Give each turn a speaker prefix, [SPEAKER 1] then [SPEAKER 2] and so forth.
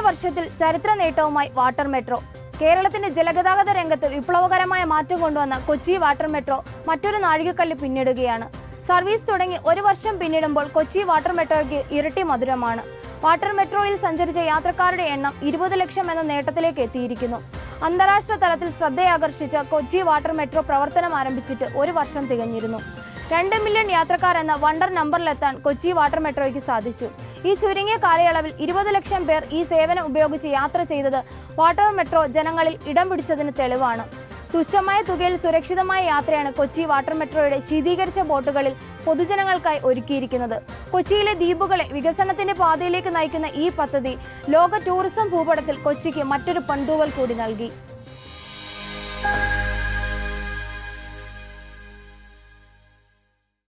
[SPEAKER 1] വർഷത്തിൽ ചരിത്ര നേട്ടവുമായി water metro. കേരളത്തിന്റെ ജലഗതാഗത രംഗത്ത് വിപ്ലവകരമായ മാറ്റം കൊണ്ടുവന്ന കൊച്ചി വാട്ടർ മെട്രോ മറ്റൊരു നാഴികക്കല്ല് പിന്നിടുകയാണ്. സർവീസ് തുടങ്ങി ഒരു വർഷം പിന്നിടുമ്പോൾ കൊച്ചി വാട്ടർ മെട്രോയ്ക്ക് ഇരട്ടി മധുരമാണ്. വാട്ടർ മെട്രോയിൽ സഞ്ചരിച്ച യാത്രക്കാരുടെ എണ്ണം ഇരുപത് ലക്ഷം എന്ന നേട്ടത്തിലേക്ക് എത്തിയിരിക്കുന്നു. അന്താരാഷ്ട്ര തലത്തിൽ ശ്രദ്ധയാകർഷിച്ച കൊച്ചി വാട്ടർ മെട്രോ പ്രവർത്തനം ആരംഭിച്ചിട്ട് ഒരു വർഷം തികഞ്ഞിരുന്നു. രണ്ട് മില്യൺ യാത്രക്കാർ എന്ന വണ്ടർ നമ്പറിലെത്താൻ കൊച്ചി വാട്ടർ മെട്രോയ്ക്ക് സാധിച്ചു. ഈ ചുരുങ്ങിയ കാലയളവിൽ ഇരുപത് ലക്ഷം പേർ ഈ സേവനം ഉപയോഗിച്ച് യാത്ര ചെയ്തത് വാട്ടർ മെട്രോ ജനങ്ങളിൽ ഇടം പിടിച്ചതിന് തെളിവാണ്. തുച്ഛമായ തുകയിൽ സുരക്ഷിതമായ യാത്രയാണ് കൊച്ചി വാട്ടർ മെട്രോയുടെ ശീതീകരിച്ച ബോട്ടുകളിൽ പൊതുജനങ്ങൾക്കായി ഒരുക്കിയിരിക്കുന്നത്. കൊച്ചിയിലെ ദ്വീപുകളെ വികസനത്തിന്റെ പാതയിലേക്ക് നയിക്കുന്ന ഈ പദ്ധതി ലോക ടൂറിസം ഭൂപടത്തിൽ കൊച്ചിക്ക് മറ്റൊരു പൺതൂവൽ കൂടി നൽകി.